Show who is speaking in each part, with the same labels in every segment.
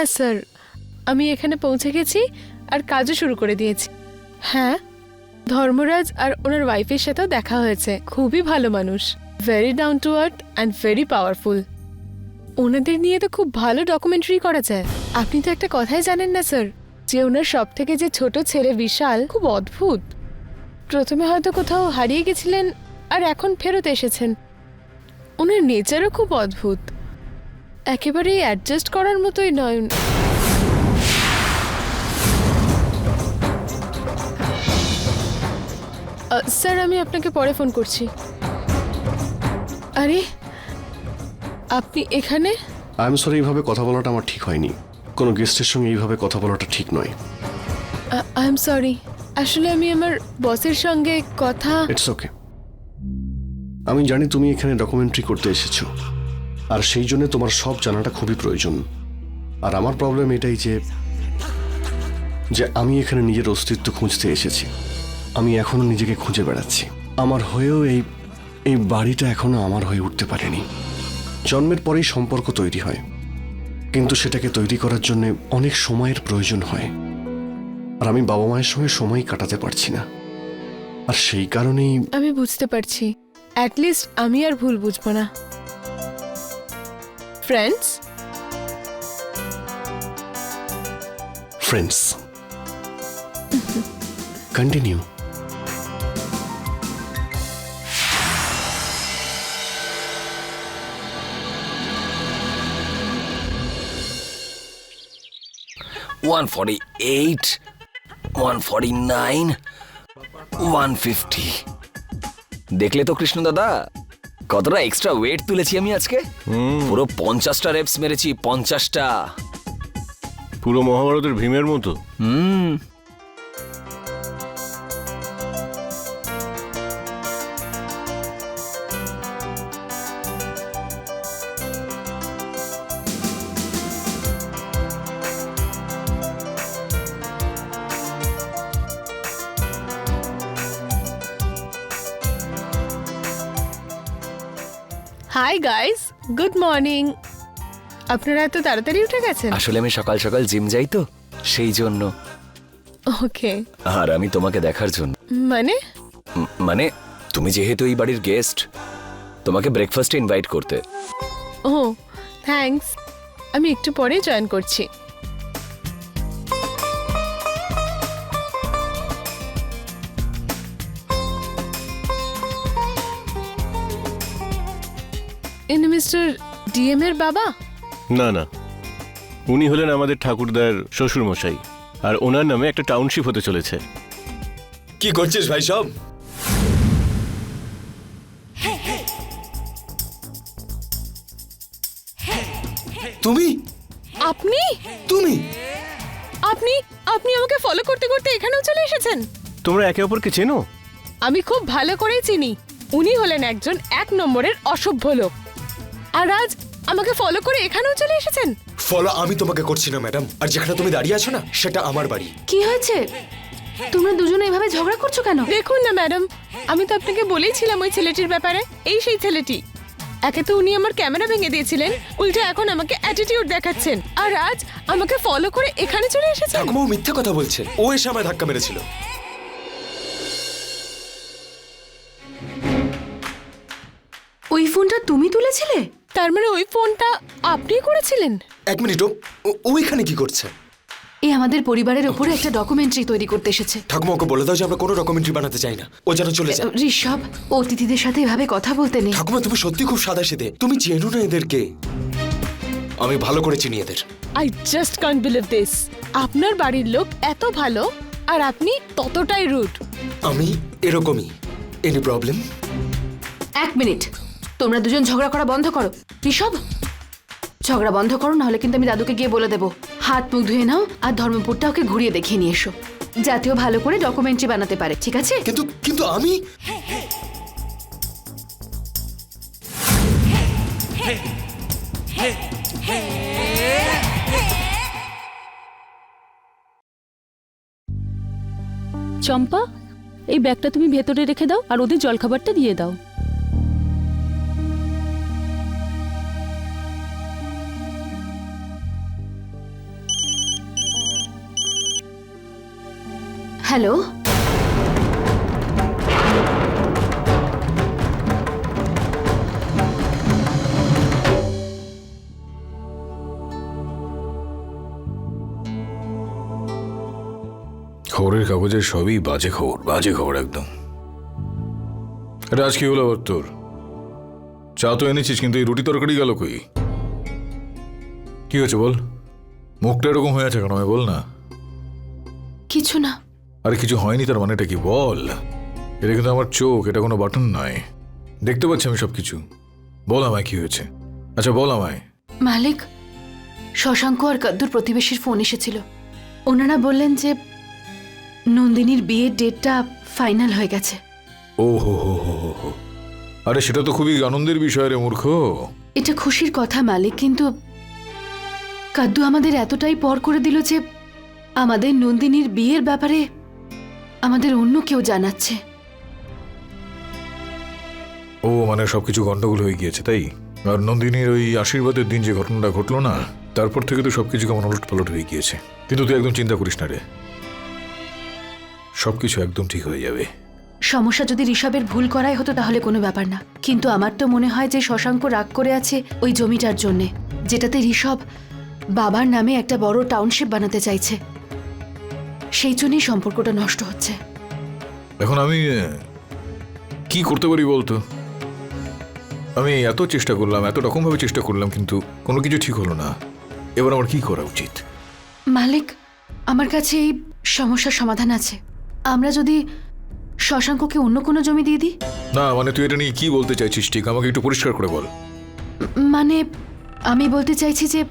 Speaker 1: হ্যাঁ স্যার। আমি এখানে পৌঁছে গেছি আর কাজও শুরু করে দিয়েছি। হ্যাঁ ধর্মরাজ আর ওনার ওয়াইফের সাথেও দেখা হয়েছে। খুবই ভালো মানুষ। Very down to earth and very powerful ওনাদের নিয়ে তো খুব ভালো ডকুমেন্টারি করা যায়। আপনি তো একটা কথাই জানেন না, স্যার, যে ওনার সব থেকে যে ছোট ছেলে বিশাল, খুব অদ্ভুত। প্রথমে হয়তো কোথাও হারিয়ে গেছিলেন আর এখন ফেরত এসেছেন। ওনার নেচারও খুব অদ্ভুত। একেবারেই অ্যাডজাস্ট করার মতোই নয়। স্যার আমি আপনাকে পরে ফোন করছি। আরে আপনি এখানে?
Speaker 2: আই এম সরি এইভাবে কথা বলাটা আমার ঠিক হয়নি। কোনো গেস্টের সঙ্গে এইভাবে কথা বলাটা ঠিক নয়।
Speaker 1: আই এম সরি আসলে আমি আমার বসের সঙ্গে কথা
Speaker 2: ইটস ওকে আমি জানি তুমি এখানে ডকুমেন্টারি করতে এসেছ। আর সেই জন্য তোমার সব জানাটা খুবই প্রয়োজন। আর আমার প্রবলেম এটাই যে যে আমি এখানে নিজের অস্তিত্ব খুঁজতে এসেছি। আমি এখনও নিজেকে খুঁজে বেড়াচ্ছি। আমার হয়েও এই এই বাড়িটা এখনও আমার হয়ে উঠতে পারেনি। জন্মের পরেই সম্পর্ক তৈরি হয়। কিন্তু সেটাকে তৈরি করার জন্য অনেক সময়ের প্রয়োজন হয়। আর আমি বাবা মায়ের সঙ্গে সময় কাটাতে পারছি না। আর সেই কারণেই
Speaker 1: আমি বুঝতে পারছি। অ্যাটলিস্ট আমি আর ভুল বুঝব না। Friends
Speaker 2: friends continue
Speaker 3: one forty eight one forty nine one fifty देख ले तो कृष्ण दादा কতটা এক্সট্রা ওয়েট তুলেছি আমি আজকে? পুরো পঞ্চাশটা রেপস মেরেছি পঞ্চাশটা।
Speaker 4: পুরো মহাভারতের ভীমের মতো।
Speaker 3: হুম।
Speaker 1: হাই গাইস গুড মর্নিং আপনারা এত তাড়াতাড়ি উঠে গেছেন?
Speaker 3: আসলে আমি সকাল সকাল জিম যাই তো সেই জন্য।
Speaker 1: ওকে
Speaker 3: আর আমি তোমাকে দেখার জন্য।
Speaker 1: মানে?
Speaker 3: মানে তুমি যেহেতু এই বাড়ির গেস্ট তোমাকে ব্রেকফাস্টে ইনভাইট করতে।
Speaker 1: ও থ্যাঙ্কস আমি একটু পরে জয়েন করছি। মিস্টার ডিএম এর বাবা?
Speaker 4: না না। উনি হলেন আমাদের ঠাকুরদার শ্বশুর মশাই আর ওনার নামে একটা টাউনশিপ হতে চলেছে।
Speaker 5: কি করছিস ভাই সব? তুমি?
Speaker 1: আপনি?
Speaker 5: তুমি?
Speaker 1: আপনি আপনি আমাকে ফলো করতে করতে এখানেও চলে এসেছেন?
Speaker 4: তোমরা একে অপরকে চেনো?
Speaker 1: আমি খুব ভালো করেই চিনি। উনি হলেন একজন এক নম্বরের অসভ্য লোক। আর আজ আমাকে ফলো করে এখানেও চলে এসেছেন?
Speaker 5: ফলো আমি তোমাকে করছি না ম্যাডাম আর যেখানে তুমি দাঁড়িয়ে আছো না সেটা আমার বাড়ি।
Speaker 6: কি হয়েছে? তোমরা দুজনে এভাবে ঝগড়া করছ কেন?
Speaker 1: দেখুন না ম্যাডাম আমি তো আপনাকে বলেইছিলাম ওই ছেলেটির ব্যাপারে। এই সেই ছেলেটি। একে তো উনি আমার ক্যামেরা ভেঙে দিয়েছিলেন। উল্টে এখন আমাকে অ্যাটিটিউড দেখাচ্ছেন। আর আজ আমাকে ফলো করে এখানে চলে এসেছেন।
Speaker 5: ঠাকুমা ও মিথ্যে কথা বলছে। ও এসে আমায় ধাক্কা মেরেছিল।
Speaker 6: ওই ফোনটা তুমি তুলেছিলে?
Speaker 1: তার মানে ওই ফোনটা আপনিই করেছিলেন?
Speaker 5: এক মিনিট ও এখানে কি করছে?
Speaker 6: এ আমাদের পরিবারের উপরে একটা ডকুমেন্টারি তৈরি করতে এসেছে।
Speaker 5: ঠাকুমা ওকে বলে দাও যে আমরা কোনো ডকুমেন্টারি বানাতে চাই না। ও যেন চলে যায়।
Speaker 6: ঋষভ অতিথিদের সাথে এভাবে কথা বলতে নেই।
Speaker 5: ঠাকুমা তুমি সত্যি খুব সাদা সেদে। তুমি চেনো না এদেরকে? আমি ভালো করে চিনি এদের।
Speaker 1: I just can't believe this আপনার বাড়ির লোক এত ভালো আর আপনি ততটাই রুড
Speaker 5: আমি এরকমই। এনি প্রবলেম
Speaker 6: এক মিনিট। তোমরা দুজন ঝগড়া করা বন্ধ করো। ঋষভ ঝগড়া বন্ধ করো নাহলে কিন্তু আমি দাদুকে গিয়ে বলে দেবো। হাত মুখ ধুয়ে নাও আর ধর্মপুরটা ওকে ঘুরিয়ে দেখিয়ে নিয়ে এসো। জাতীয় ভালো করে ডকুমেন্টারি বানাতে পারে ঠিক আছে?
Speaker 5: কিন্তু কিন্তু আমি?
Speaker 7: চম্পা এই ব্যাগটা তুমি ভেতরে রেখে দাও আর ওদের জলখাবারটা দিয়ে দাও।
Speaker 6: হ্যালো?
Speaker 8: খবরের কাগজের সবই বাজে খবর বাজে খবর একদম। আরে আজ কি হলো আবার তোর। চা তো এনেছিস কিন্তু এই রুটি তরকারি গেল কই? কি হয়েছে বল? মুখটা এরকম হয়ে আছে কেন? বল না।
Speaker 6: কিছু না।
Speaker 8: আরে কিছু হয়নি তার মানেটা কি? বল। এটা কিন্তু আমার চোখ এটা কোনো বাটন নয়। দেখতে পাচ্ছি আমি সব কিছু বল আমায় কি হয়েছে। আচ্ছা বল আমায়।
Speaker 6: মালিক শশাঙ্ক আর কদ্দুর প্রতিবেশীর ফোন এসেছিল। ওনারা বললেন যে নন্দিনীর বিয়ের ডেটটা ফাইনাল হয়ে গেছে।
Speaker 8: ও হো হো হো হো হো। আরে সেটা তো খুবই আনন্দের বিষয় রে মূর্খ।
Speaker 6: এটা খুশির কথা মালিক কিন্তু কাদ্দু আমাদের এতটাই পর করে দিল যে আমাদের নন্দিনীর বিয়ের ব্যাপারে আমাদের অন্য কেউ জানাচ্ছে।
Speaker 8: ও মানে সবকিছু গন্ডগোল হয়ে গিয়েছে তাই? আর নন্দিনীর ওই আশীর্বাদের দিন যে ঘটনাটা ঘটলো না তারপর থেকে তো সবকিছু কেমন উলট পালট হয়ে গিয়েছে। কিন্তু তুই একদম চিন্তা করিস না রে। সবকিছু একদম ঠিক হয়ে যাবে।
Speaker 6: সমস্যা যদি ঋষভের ভুল করাই হতো তাহলে কোনো ব্যাপার না। কিন্তু আমার তো মনে হয় যে শশাঙ্ক রাগ করে আছে ওই জমিটার জন্যে যেটাতে ঋষভ বাবার নামে একটা বড় টাউনশিপ বানাতে চাইছে। সেই জন্যই সম্পর্কটা নষ্ট হচ্ছে।
Speaker 8: এখন আমি কি করতে পারি বলতো? আমি এত চেষ্টা করলাম এত রকমভাবে চেষ্টা করলাম কিন্তু কোনো কিছু ঠিক হলো না। এবার আমার কি করা উচিত?
Speaker 6: মালিক আমার কাছে এই সমস্যার সমাধান আছে। আমরা যদি শশাঙ্ককে অন্য কোনো জমি দিয়ে দিই?
Speaker 8: না মানে তুই এটা নিয়ে কি বলতে চাইছিস? ঠিক আমাকে একটু পরিষ্কার করে বল।
Speaker 6: মানে আমি বলতে চাইছি যে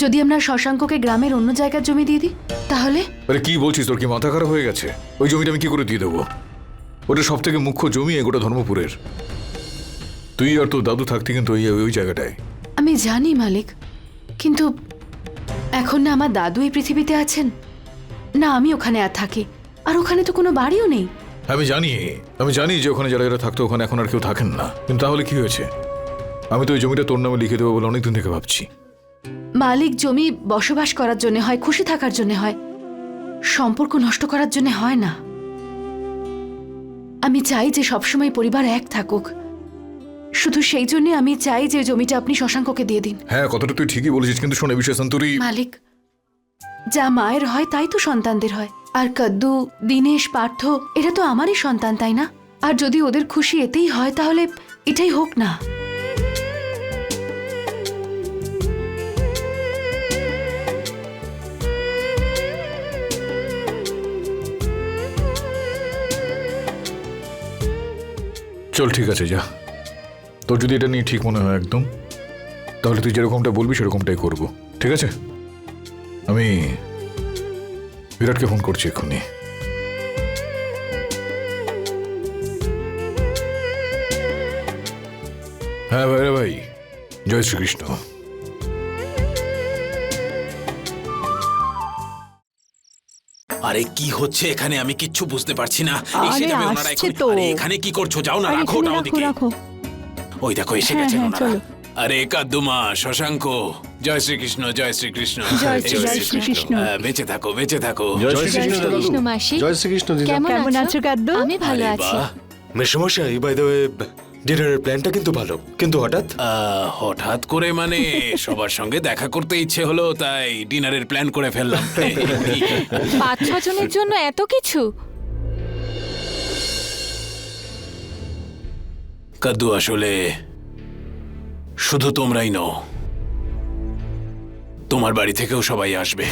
Speaker 6: যদি আমরা শশাঙ্ককে গ্রামের অন্য জায়গার জমি দিয়ে দিই তাহলে?
Speaker 8: আরে কি বলছিস তোর? কি মাথা খারাপ হয়ে গেছে? ওই জমিটা আমি কি করে দিয়ে দেবো? ওটা সব থেকে মুখ্য জমি গোটা ধর্মপুরের। তুই আর তোর দাদু থাকতে কিন্তু ওই ওই জায়গাটায়।
Speaker 6: আমি জানি মালিক কিন্তু এখন না আমার দাদু এই পৃথিবীতে আছেন? না আমি ওখানে আর থাকি। আর ওখানে তো কোনো বাড়িও নেই।
Speaker 8: আমি জানি আমি জানি যে ওখানে যারা যারা থাকতো ওখানে এখন আর কেউ থাকেন না। কিন্তু তাহলে কি হয়েছে? আমি তো ওই জমিটা তোর নামে লিখে দেবো বলে অনেকদিন থেকে ভাবছি।
Speaker 6: মালিক জমি বসবাস করার জন্য হয় খুশি থাকার জন্য হয় সম্পর্ক নষ্ট করার জন্য হয় না। আমি চাই যে সবসময় পরিবার এক থাকুক। শুধু সেই জন্য আমি চাই যে জমিটা আপনি শশাঙ্ককে দিয়ে দিন।
Speaker 8: হ্যাঁ কথাটা তুই ঠিকই বলেছিস কিন্তু শোনে বিশেষ সন্তুরি
Speaker 6: মালিক যা মায়ের হয় তাই তো সন্তানদের হয়। আর কদ্দু দীনেশ পার্থ এরা তো আমারই সন্তান তাই না? আর যদি ওদের খুশি এতেই হয় তাহলে এটাই হোক না।
Speaker 8: চল, ঠিক আছে, যা। তোর যদি এটা নিয়ে ঠিক মনে হয় একদম, তাহলে তুই যেরকমটা বলবি সেরকমটাই করব। ঠিক আছে? আমি বিরাটকে ফোন করছি এক্ষুনি। হ্যাঁ ভাই রে ভাই। জয় শ্রীকৃষ্ণ।
Speaker 9: আরে কি হচ্ছে এখানে? আমি কিচ্ছু বুঝতে পারছি না।
Speaker 7: আরে,
Speaker 9: এসে যাবে ওনারা
Speaker 7: আসছে
Speaker 9: এক্ষুনি।
Speaker 7: তো।
Speaker 9: আরে এখানে কি করছ? যাও না
Speaker 7: আরে
Speaker 9: রাখো
Speaker 7: এখানে
Speaker 9: ওটা
Speaker 7: রাখো
Speaker 9: ওদিকে।
Speaker 7: রাখো।
Speaker 9: ওই দেখো এসে
Speaker 7: হ্যাঁ,
Speaker 9: গেছেন
Speaker 7: হ্যাঁ,
Speaker 9: ওনারা।
Speaker 7: চলো।
Speaker 9: আরে কাদ্দুমা শশাঙ্ক। জয় শ্রীকৃষ্ণ জয় শ্রীকৃষ্ণ।
Speaker 7: জয় শ্রী- জয় শ্রীকৃষ্ণ।
Speaker 9: হ্যাঁ, বেঁচে থাকো বেঁচে থাকো।
Speaker 2: জয় শ্রীকৃষ্ণ।
Speaker 1: মাসি।
Speaker 2: জয় শ্রীকৃষ্ণ দিদা।
Speaker 1: কেমন
Speaker 7: কেমন
Speaker 1: আছো?
Speaker 7: আছো কাদ্দু?
Speaker 1: আমি ভালো
Speaker 9: আরে
Speaker 1: আছি।
Speaker 9: বাহ।
Speaker 5: মেসমশাই বাই দ্য ওয়ে ডিনারের প্ল্যানটা কিন্তু ভালো। কিন্তু হঠাৎ?
Speaker 9: আহ, হঠাৎ করে মানে সবার সঙ্গে দেখা করতে ইচ্ছে হলো তাই ডিনারের প্ল্যান করে ফেললাম।
Speaker 1: পাঁচ ছ জনের জন্য এত কিছু?
Speaker 9: কাদ্দু আসলে শুধু তোমরাই নও তোমার বাড়ি থেকেও সবাই আসবে।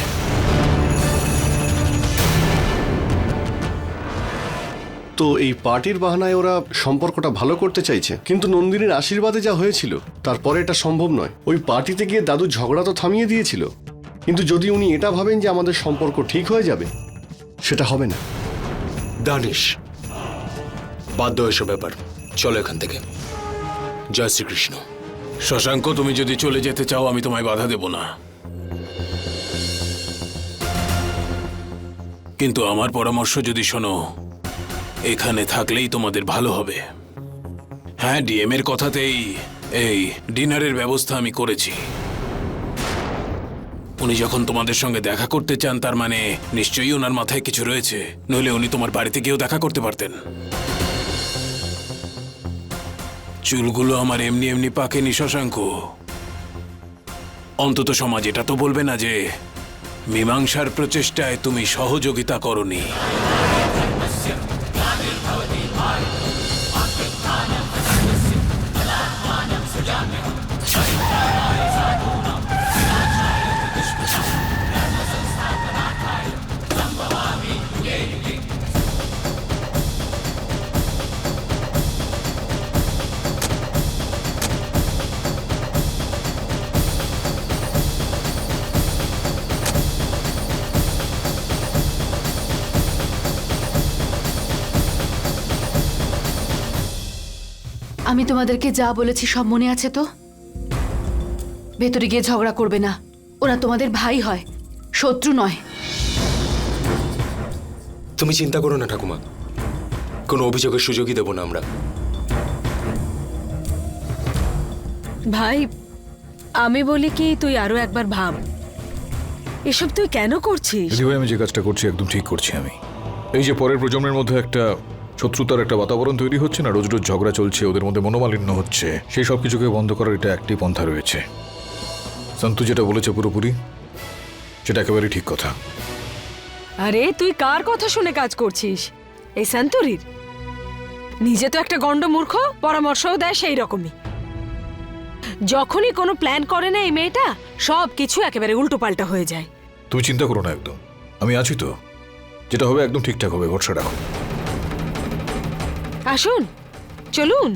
Speaker 2: তো এই পার্টির বাহানায় ওরা সম্পর্কটা ভালো করতে চাইছে। কিন্তু নন্দিনীর আশীর্বাদে যা হয়েছিল, তারপরে এটা সম্ভব নয়। ওই পার্টিতে গিয়ে দাদু ঝগড়া তো থামিয়ে দিয়েছিল। কিন্তু যদি উনি এটা ভাবেন যে আমাদের সম্পর্ক ঠিক হয়ে যাবে, সেটা হবে না।
Speaker 5: দানিশ, বাধ্য এসব ব্যাপার। চলো এখান থেকে। জয় শ্রীকৃষ্ণ।
Speaker 9: শশাঙ্ক, তুমি যদি চলে যেতে চাও, আমি তোমায় বাধা দেব না। কিন্তু আমার পরামর্শ যদি শোনো এখানে থাকলেই তোমাদের ভালো হবে। হ্যাঁ ডিএম এর কথাতেই এই ডিনারের ব্যবস্থা আমি করেছি। উনি যখন তোমাদের সঙ্গে দেখা করতে চান, তার মানে নিশ্চয়ই ওনার মাথায় কিছু রয়েছে, নইলে উনি তোমার বাড়িতে গিয়েও দেখা করতে পারতেন। চুলগুলো আমার এমনি এমনি পাকেনি শশাঙ্ক অন্তত সমাজ এটা তো বলবে না যে, মীমাংসার প্রচেষ্টায় তুমি সহযোগিতা করনি।
Speaker 6: আমি তোমাদেরকে যা বলেছি সব মনে আছে তো? ভেতরে গিয়ে ঝগড়া করবে না। ওরা তোমাদের ভাই হয় শত্রু নয়।
Speaker 5: তুমি চিন্তা করো না ঠাকুমা। কোনো অভিযোগের সুযোগই দেবো না আমরা।
Speaker 10: ভাই আমি বলি কি তুই আরও একবার ভাব। এসব তুই কেন করছিস?
Speaker 8: আমি যে কাজটা করছি একদম ঠিক করছি আমি। এই যে পরের প্রজন্মের মধ্যে একটা শত্রুতার একটা বাতাবরণ তৈরি হচ্ছে না রোজ রোজ ঝগড়া চলছে ওদের মধ্যে মনোমালিন্য হচ্ছে। সেই সব কিছুকে বন্ধ করার এটা একটি পন্থা রয়েছে। সন্তু যেটা বলেছে পুরোপুরি সেটা একেবারে ঠিক কথা।
Speaker 10: আরে তুই কার কথা শুনে কাজ করছিস? এই সান্তরির? নিজে তো একটা গন্ড মূর্খ পরামর্শও দেয় সেই রকমই। যখনই কোনো প্ল্যান করে না এই মেয়েটা সব কিছু একেবারে উল্টো পাল্টা হয়ে যায়।
Speaker 8: তুমি চিন্তা করো না একদম। আমি আছি তো। যেটা হবে একদম ঠিকঠাক হবে ভরসা রাখো।
Speaker 10: আসুন চলুন।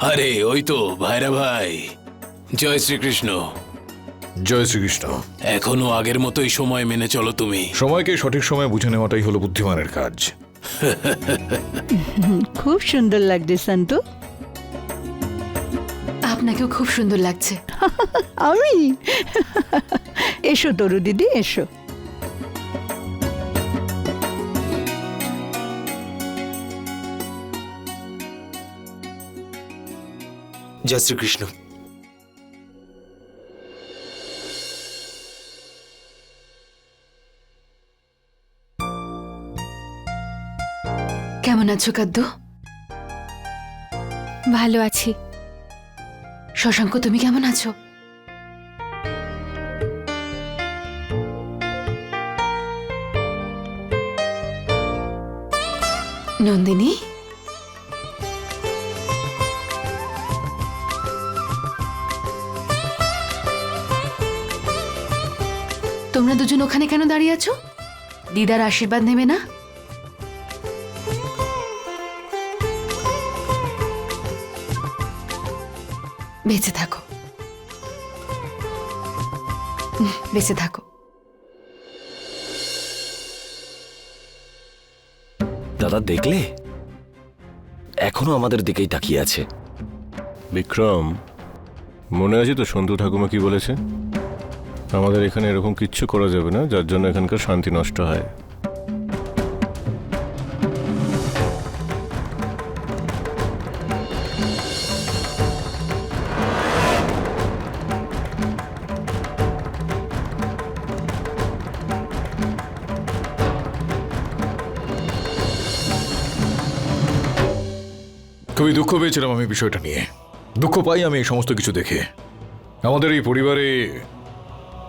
Speaker 9: আরে ওই তো ভাইরা ভাই। জয় শ্রীকৃষ্ণ।
Speaker 8: জয় শ্রীকৃষ্ণ।
Speaker 9: এখনও আগের মতোই সময় মেনে চলো তুমি।
Speaker 8: সময়কে সঠিক সময় বুঝে নেওয়াটাই হলো বুদ্ধিমানের কাজ।
Speaker 10: খুব সুন্দর লাগছে সন্তু।
Speaker 6: আপনাকেও খুব সুন্দর লাগছে।
Speaker 10: আমি? এসো তরু দিদি এসো।
Speaker 5: জয় শ্রীকৃষ্ণ।
Speaker 6: কেমন আছো কাদ্য
Speaker 1: ভালো আছি।
Speaker 6: শশাঙ্ক তুমি কেমন আছো? নন্দিনী? তোমরা দুজন ওখানে কেন দাঁড়িয়ে আছো? দিদার আশীর্বাদ নেবে না? বেঁচে থাকো। বেঁচে থাকো।
Speaker 3: দাদা দেখলে? এখনও আমাদের দিকেই তাকিয়ে আছে।
Speaker 4: বিক্রম, মনে আছে তো সন্তু ঠাকুমা কি বলেছে? আমাদের এখানে এরকম কিচ্ছু করা যাবে না, যার জন্য এখানকার শান্তি নষ্ট হয়।
Speaker 8: খুবই দুঃখ পেয়েছিলাম আমি বিষয়টা নিয়ে। দুঃখ পাই আমি এই সমস্ত কিছু দেখে। আমাদের এই পরিবারে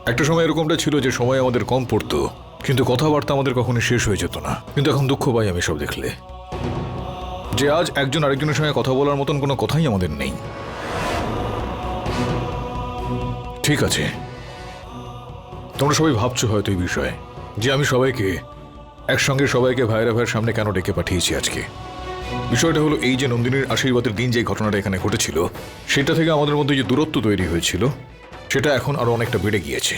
Speaker 8: একটা সময় এরকমটা ছিল যে সময় আমাদের কম পড়তো, কিন্তু কথাবার্তা আমাদের কখনো শেষ হয়ে যেত না। কিন্তু এখন দুঃখ পাই আমি সব দেখলে। যে আজ একজন আরেকজনের সঙ্গে কথা বলার মতন কোনো কথাই আমাদের নেই। ঠিক আছে। তোমরা সবাই ভাবছ হয়তো এই বিষয়ে যে আমি সবাইকে, একসঙ্গে সবাইকে ভাইরা ভাইয়ের সামনে কেন ডেকে পাঠিয়েছি আজকে? বিষয়টা হলো এই যে নন্দিনীর আশীর্বাদের দিন যে ঘটনাটা এখানে ঘটেছিল, সেটা থেকে আমাদের মধ্যে যে দূরত্ব তৈরি হয়েছিল, সেটা এখন আরও অনেকটা বেড়ে গিয়েছে।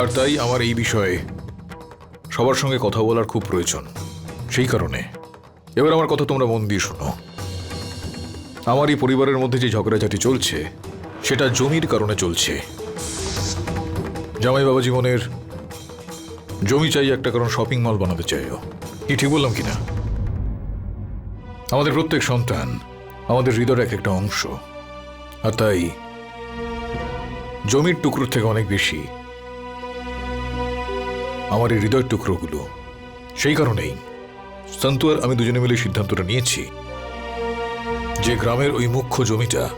Speaker 8: আর তাই আমার এই বিষয়ে সবার সঙ্গে কথা বলার খুব প্রয়োজন, সেই কারণে। এবার আমার কথা তোমরা মন দিয়ে শোনো। আমার এই পরিবারের মধ্যে যে ঝগড়াঝাটি চলছে, সেটা জমির কারণে চলছে। জামাই বাবা জীবনের জমি চাই, একটা কারণ শপিং মল বানাতে চাইও। কি ঠিক বললাম কিনা? আমাদের প্রত্যেক সন্তান আমাদের হৃদয়ের এক একটা অংশ। আর তাই জমির টুকরোর থেকে অনেক বেশি আমার এই হৃদয়ের টুকরোগুলো। সেই কারণেই সন্তু আর আমি দুজনে মিলে সিদ্ধান্তটা নিয়েছি যে গ্রামের ওই মুখ্য জমিটা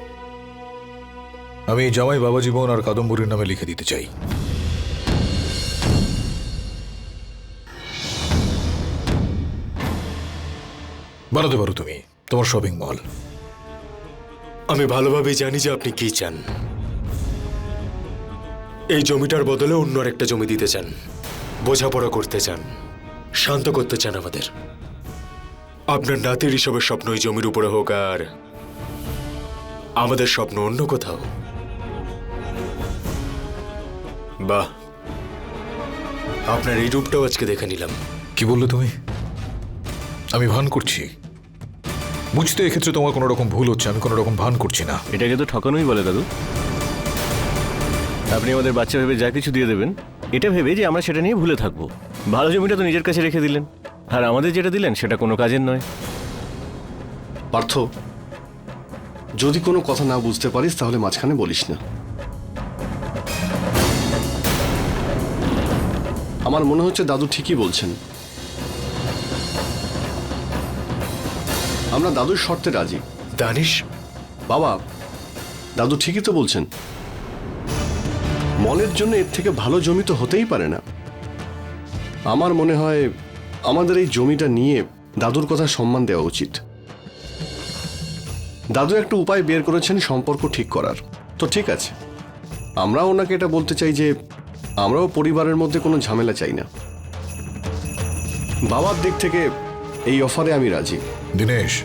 Speaker 8: আমি জামাই বাবা জীবন আর কাদম্বরীর নামে লিখে দিতে চাই। বানাতে পারো তুমি তোমার শপিং মল
Speaker 5: আমি ভালোভাবেই জানি যে আপনি কি চান। এই জমিটার বদলে অন্য একটা জমি দিতে চান বোঝাপড়া করতে চান শান্ত করতে চান আমাদের। আপনার নাতির হিসাবে স্বপ্ন এই জমির উপরে হোক আর আমাদের স্বপ্ন অন্য কোথাও। বাহ আপনার এই রূপটাও আজকে দেখে নিলাম।
Speaker 8: কি বলল তুমি? আমি ভান করছি। বুঝতে এক্ষেত্রে তোমার কোনো রকম ভুল হচ্ছে আমি কোনো রকম ভান করছি না।
Speaker 4: এটাকে তো ঠকানোই বলে দাদু। আপনি আমাদের বাচ্চা ভেবে যা কিছু দিয়ে দেবেন এটা ভেবে যে আমরা সেটা নিয়ে ভুলে থাকব। ভালো জমিটা তো নিজের কাছে রেখে দিলেন। আর আমাদের যেটা দিলেন সেটা কোনো কাজের নয়।
Speaker 2: পার্থ যদি কোনো কথা না বুঝতে পারিস তাহলে মাঝখানে বলিস না। আমার মনে হচ্ছে দাদু ঠিকই বলছেন। আমরা দাদুর শর্তে রাজি।
Speaker 5: দানিশ?
Speaker 2: বাবা দাদু ঠিকই তো বলছেন। মলের জন্য এর থেকে ভালো জমি তো হতেই পারে না। আমার মনে হয় আমাদের এই জমিটা নিয়ে দাদুর কথা সম্মান দেওয়া উচিত। দাদু একটা উপায় বের করেছেন সম্পর্ক ঠিক করার। তো ঠিক আছে। আমরাও ওনাকে এটা বলতে চাই যে আমরাও পরিবারের মধ্যে কোনো ঝামেলা চাই না। বাবার দিক থেকে এই অফারে আমি রাজি।
Speaker 8: দিনেশ,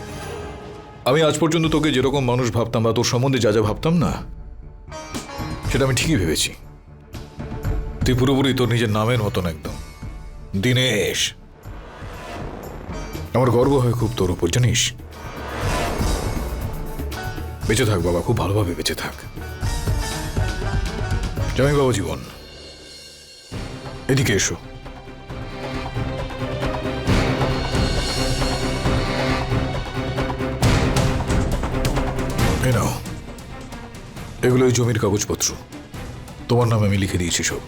Speaker 8: আমি আজ পর্যন্ত তোকে যেরকম মানুষ ভাবতাম বা তোর সম্বন্ধে যা যা ভাবতাম না, সেটা আমি ঠিকই ভেবেছি। তুই পুরোপুরি তোর নিজের নামের মতন একদম। দিনেশ, আমার গর্ব হয় খুব তোর উপর, জানিস? বেঁচে থাক বাবা, খুব ভালোভাবে বেঁচে থাক। জামাই বাবা জীবন। এদিকে এসো। এগুলো ওই জমির কাগজপত্র। তোমার নামে আমি লিখে দিয়েছি সব।